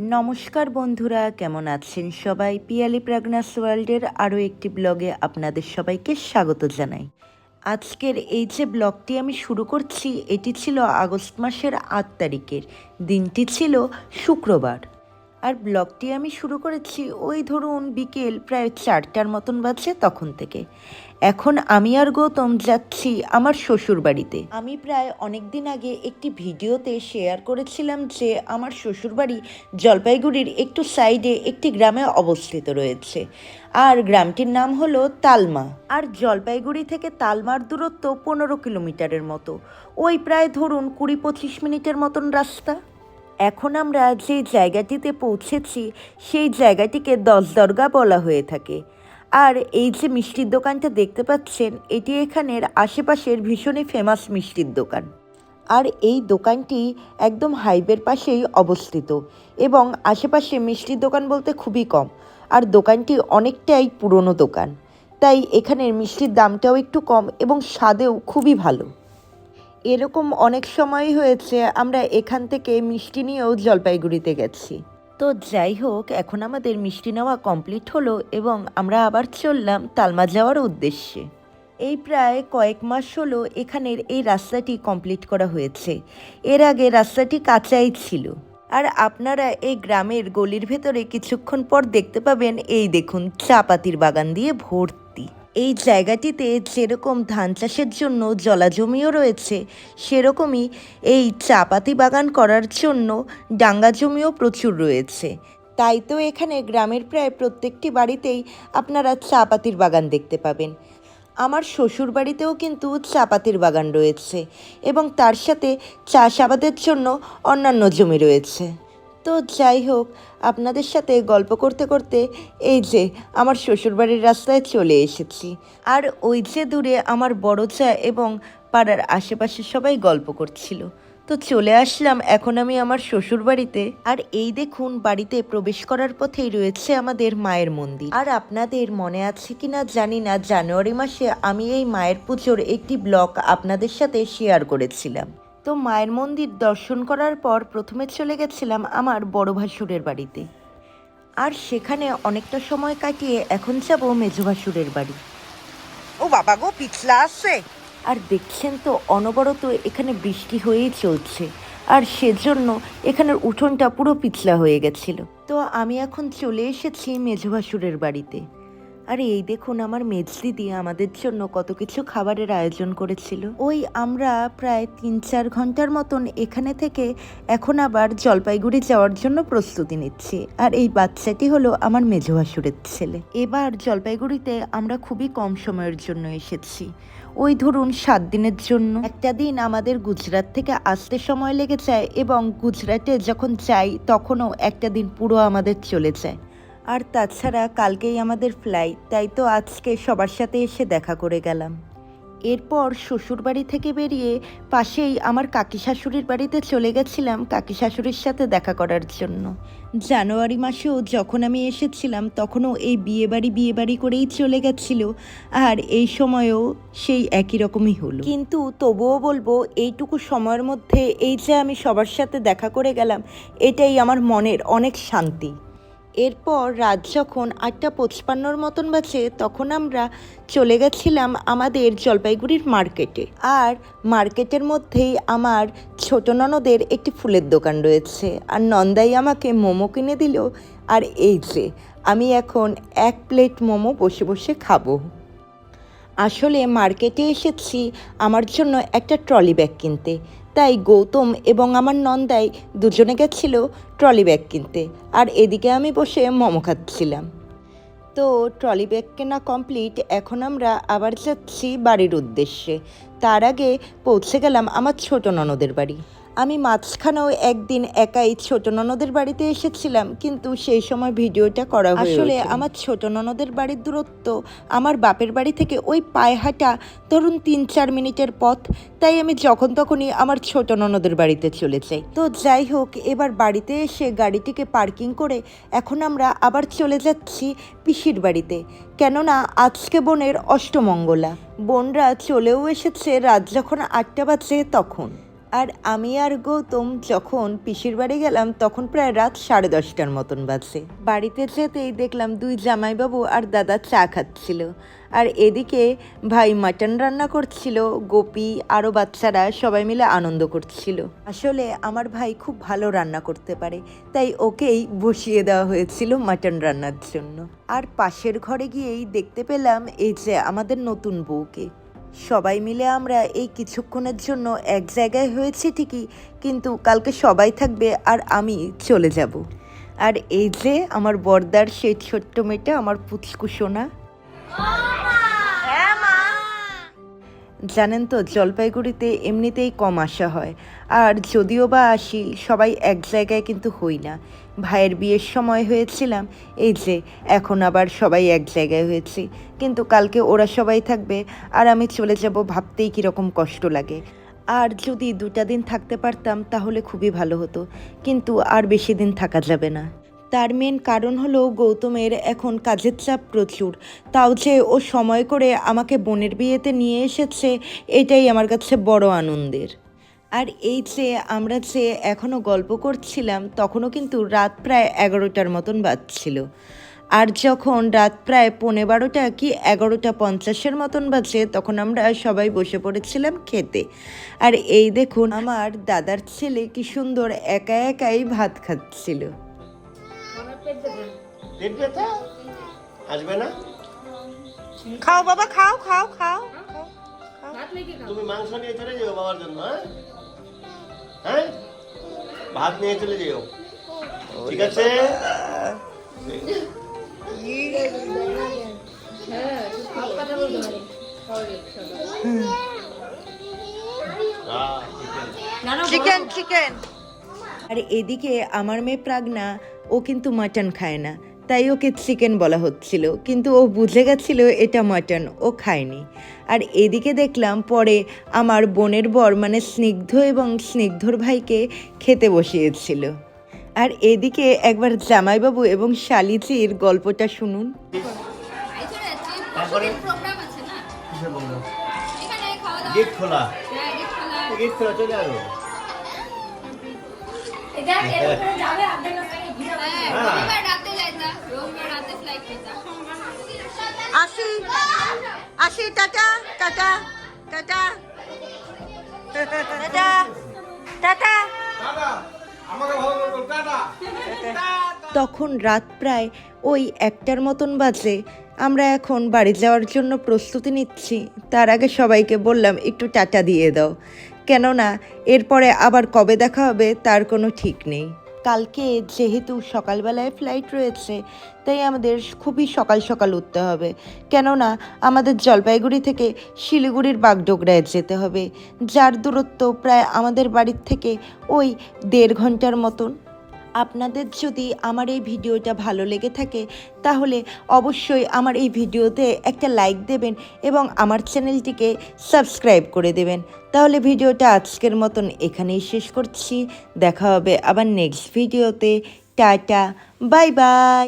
নমস্কার বন্ধুরা, কেমন আছেন সবাই? পিয়ালি প্রাগনাস ওয়ার্ল্ডের আরও একটি ব্লগে আপনাদের সবাইকে স্বাগত জানাই। আজকের এই যে ব্লগটি আমি শুরু করছি, এটি ছিল আগস্ট মাসের আট তারিখের। দিনটি ছিল শুক্রবার। আর ব্লগটি আমি শুরু করেছি ওই ধরুন বিকেল প্রায় চারটার মতন বাজছে তখন থেকে। এখন আমি আর গৌতম যাচ্ছি আমার শ্বশুর বাড়িতে আমি প্রায় অনেক দিন আগে একটি ভিডিওতে শেয়ার করেছিলাম যে আমার শ্বশুরবাড়ি জলপাইগুড়ির একটু সাইডে একটি গ্রামে অবস্থিত রয়েছে। আর গ্রামটির নাম হলো তালমা। আর জলপাইগুড়ি থেকে তালমার দূরত্ব পনেরো কিলোমিটারের মতো। ওই প্রায় ধরুন কুড়ি পঁচিশ মিনিটের মতন রাস্তা। এখন আমরা যে জায়গাটিতে পৌঁছেছি, সেই জায়গাটিকে দশ দরগা বলা হয়ে থাকে। আর এই যে মিষ্টির দোকানটা দেখতে পাচ্ছেন, এটি এখানের আশেপাশের ভীষণই ফেমাস মিষ্টির দোকান। আর এই দোকানটি একদম হাইওয়ের পাশেই অবস্থিত এবং আশেপাশে মিষ্টির দোকান বলতে খুবই কম। আর দোকানটি অনেকটাই পুরনো দোকান। তাই এখানের মিষ্টির দামটাও একটু কম এবং স্বাদেও খুবই ভালো। এরকম অনেক সময় হয়েছে, আমরা এখান থেকে মিষ্টি নিয়েও জলপাইগুড়িতে গেছি। তো যাই হোক, এখন আমাদের মিষ্টি নেওয়া কমপ্লিট হলো এবং আমরা আবার চললাম তালমা যাওয়ার উদ্দেশ্যে। এই প্রায় কয়েক মাস হলো এখানের এই রাস্তাটি কমপ্লিট করা হয়েছে। এর আগে রাস্তাটি কাঁচাই ছিল। আর আপনারা এই গ্রামের গলির ভেতরে কিছুক্ষণ পর দেখতে পাবেন, এই দেখুন চা পাতির বাগান দিয়ে ভর্তি। এই জায়গাটিতে যেরকম ধান চাষের জন্য জলাজমিও রয়েছে, সেরকমই এই চা পাতি বাগান করার জন্য ডাঙ্গা জমিও প্রচুর রয়েছে। তাই তো এখানে গ্রামের প্রায় প্রত্যেকটি বাড়িতেই আপনারা চা পাতির বাগান দেখতে পাবেন। আমার শ্বশুর বাড়িতেও কিন্তু চা পাতির বাগান রয়েছে এবং তার সাথে চাষাবাদের জন্য অন্যান্য জমি রয়েছে। তো যাই হোক, আপনাদের সাথে গল্প করতে করতে এই যে আমার শ্বশুরবাড়ির রাস্তায় চলে এসেছি। আর ওই যে দূরে আমার বড় চা এবং পাড়ার আশেপাশে সবাই গল্প করছিল। তো চলে আসলাম এখন আমি আমার শ্বশুর বাড়িতে আর এই দেখুন, বাড়িতে প্রবেশ করার পথেই রয়েছে আমাদের মায়ের মন্দির। আর আপনাদের মনে আছে কি না জানি না, জানুয়ারি মাসে আমি এই মায়ের পুজোর একটি ব্লগ আপনাদের সাথে শেয়ার করেছিলাম। তো মায়ের মন্দির দর্শন করার পর প্রথমে চলে গেছিলাম আমার বড় ভাসুরের বাড়িতে। আর সেখানে অনেকটা সময় কাটিয়ে এখন যাব মেজো ভাসুরের বাড়ি। ও বাবা গো পিছলা আসছে। আর দেখছেন তো অনবরত এখানে বৃষ্টি হয়েই চলছে। আর সেজন্য এখানের উঠোনটা পুরো পিছলা হয়ে গেছিল। তো আমি এখন চলে এসেছি মেঝভাসুরের বাড়িতে। আর, এই দেখুন আমার মেজদিদি আমাদের জন্য কত কিছু খাবারের আয়োজন করেছিল। ওই আমরা প্রায় তিন চার ঘণ্টার মতন এখানে থেকে এখন আবার জলপাইগুড়ি যাওয়ার জন্য প্রস্তুতি নিচ্ছি। আর এই বাচ্চাটি হলো আমার মেঝভাসুরের ছেলে। এবার জলপাইগুড়িতে আমরা খুবই কম সময়ের জন্য এসেছি। ওই ধরুন সাত দিনের জন্য। একটা দিন আমাদের গুজরাট থেকে আসতে সময় লেগে যায় এবং গুজরাটে যখন যাই, তখনও একটা দিন পুরো আমাদের চলে যায়। আর তাছাড়া কালকেই আমাদের ফ্লাইট তাই তো আজকে সবার সাথে এসে দেখা করে গেলাম। এরপর শ্বশুরবাড়ি থেকে বেরিয়ে পাশেই আমার কাকি শাশুড়ির বাড়িতে চলে গেছিলাম কাকি শাশুড়ির সাথে দেখা করার জন্য। জানুয়ারি মাসেও যখন আমি এসেছিলাম, তখনও এই বিয়ে বাড়ি বিয়ে বাড়ি করেই চলে গেছিল, আর এই সময়েও সেই একই রকমই হলো। কিন্তু তবুও বলব, এইটুকু সময়ের মধ্যে এই যে আমি সবার সাথে দেখা করে গেলাম, এটাই আমার মনের অনেক শান্তি। এরপর রাত যখন আটটা পঁচপান্নর মতন বাজে, তখন আমরা চলে গেছিলাম আমাদের জলপাইগুড়ির মার্কেটে। আর মার্কেটের মধ্যেই আমার ছোট ননদের একটি ফুলের দোকান রয়েছে। আর নন্দাই আমাকে মোমো কিনে দিল। আর এই যে, আমি এখন এক প্লেট মোমো বসে বসে খাব। আসলে মার্কেটে এসেছি, আমার জন্য একটা ট্রলি ব্যাগ কিনতে। তাই গৌতম এবং আমার নন্দাই দুজনে গেছিল ট্রলি ব্যাগ কিনতে, আর এদিকে আমি বসে মোমো খাচ্ছিলাম। তো ট্রলি ব্যাগ কেনা কমপ্লিট, এখন আমরা আবার যাচ্ছি বাড়ির উদ্দেশ্যে। তার আগে পৌঁছে গেলাম আমার ছোট ননদের বাড়ি। আমি মাঝখানেও একদিন একাই ছোট ননদের বাড়িতে এসেছিলাম কিন্তু সেই সময় ভিডিওটা করা আসলে আমার ছোট ননদের বাড়ির দূরত্ব আমার বাপের বাড়ি থেকে ওই পায়ে হাঁটা ধরুন তিন চার মিনিটের পথ তাই আমি যখন তখনই আমার ছোট ননদের বাড়িতে চলে যাই। তো যাই হোক এবার বাড়িতে এসে গাড়িটিকে পার্কিং করে এখন আমরা আবার চলে যাচ্ছি পিসির বাড়িতে। কেননা আজকে বোনের অষ্টমঙ্গলা। বোনরা চলেও এসেছে রাত যখন আটটা বাজে তখন। আর আমি আর গৌতম যখন পিসির বাড়ি গেলাম, তখন প্রায় রাত সাড়ে দশটার মতন বাজে বাড়িতে যেতেই দেখলাম দুই জামাইবাবু আর দাদা চা খাচ্ছিল। আর এদিকে ভাই মাটন রান্না করছিল, গোপি আরও বাচ্চারা সবাই মিলে আনন্দ করছিল। আসলে আমার ভাই খুব ভালো রান্না করতে পারে, তাই ওকেই বসিয়ে দেওয়া হয়েছিল মাটন রান্নার জন্য। আর পাশের ঘরে গিয়েই দেখতে পেলাম, এই যে আমাদের নতুন বউকে। সবাই মিলে আমরা এই কিছুক্ষণের জন্য এক জায়গায় হয়েছি ঠিকই, কিন্তু কালকে সবাই থাকবে আর আমি চলে যাব। আর এই যে আমার বর্দার সেই ছোট্ট মেয়েটা, আমার পুচকু সোনা। মা জানেন তো, জলপাইগুড়িতে এমনিতেই কম আসা হয়। আর যদিও বা আসি, সবাই এক জায়গায় কিন্তু হই না। ভাইয়ের বিয়ের সময় হয়েছিলাম, এই যে এখন আবার সবাই এক জায়গায় হয়েছি। কিন্তু কালকে ওরা সবাই থাকবে, আর আমি চলে যাব ভাবতেই কীরকম কষ্ট লাগে। আর যদি দুটা দিন থাকতে পারতাম, তাহলে খুবই ভালো হতো। কিন্তু আর বেশি দিন থাকা যাবে না। তার মেন কারণ হলো গৌতমের এখন কাজের চাপ প্রচুর। তাও যে ও সময় করে আমাকে বোনের বিয়েতে নিয়ে এসেছে, এটাই আমার কাছে বড় আনন্দের। আর এই যে আমরা যে এখনও গল্প করছিলাম, তখনও কিন্তু রাত প্রায় এগারোটার মতন বাজছিল। আর যখন রাত প্রায় পৌনে বারোটা কি এগারোটা পঞ্চাশের মতন বাজে, তখন আমরা সবাই বসে পড়েছিলাম খেতে। আর এই দেখুন, আমার দাদার ছেলে কি সুন্দর একা একাই ভাত খাচ্ছিল। পেট ব্যথা? আসবে না? খাও বাবা খাও খাও খাও। তুমি মাংস নিয়ে চলে যেও বাবার জন্য হ্যাঁ? হ্যাঁ? ভাত নিয়ে চলে যেও। ঠিক আছে? হ্যাঁ, ঠিক আছে। চিকেন চিকেন আর এদিকে আমার মেয়ে প্রাগনা ও কিন্তু মাটন খায় না। তাই ওকে চিকেন বলা হচ্ছিল। কিন্তু ও বুঝে গেছিল এটা মাটন ও খায়নি। আর এদিকে দেখলাম পরে আমার বোনের বর মানে স্নিগ্ধ এবং স্নিগ্ধর ভাইকে খেতে বসিয়েছিল। আর এদিকে একবার জামাইবাবু এবং শালিজির গল্পটা শুনুন। প্রোগ্রাম আছে না? কিসের রবিবার রাতে যাইতা, রবিবার রাতে। আসি আসি tata tata tata tata tata. তখন রাত প্রায় ওই একটার মতন বাজে। আমরা এখন বাড়ি যাওয়ার জন্য প্রস্তুতি নিচ্ছি। তার আগে সবাইকে বললাম একটু টাটা দিয়ে দাও। কেননা এরপরে আবার কবে দেখা হবে তার কোনো ঠিক নেই। কালকে যেহেতু সকালবেলায় ফ্লাইট রয়েছে, তাই আমাদের খুবই সকাল সকাল উঠতে হবে। কেননা আমাদের জলপাইগুড়ি থেকে শিলিগুড়ির বাগডোগরায় যেতে হবে। যার দূরত্ব প্রায় আমাদের বাড়ির থেকে ওই দেড় ঘণ্টার মতন। আপনাদের যদি আমার এই ভিডিওটা ভালো লেগে থাকে, তাহলে অবশ্যই আমার এই ভিডিওতে একটা লাইক দেবেন এবং আমার চ্যানেলটিকে সাবস্ক্রাইব করে দেবেন। তাহলে ভিডিওটা আজকের মতন এখানেই শেষ করছি। দেখা হবে আবার নেক্সট ভিডিওতে টাটা বাই বাই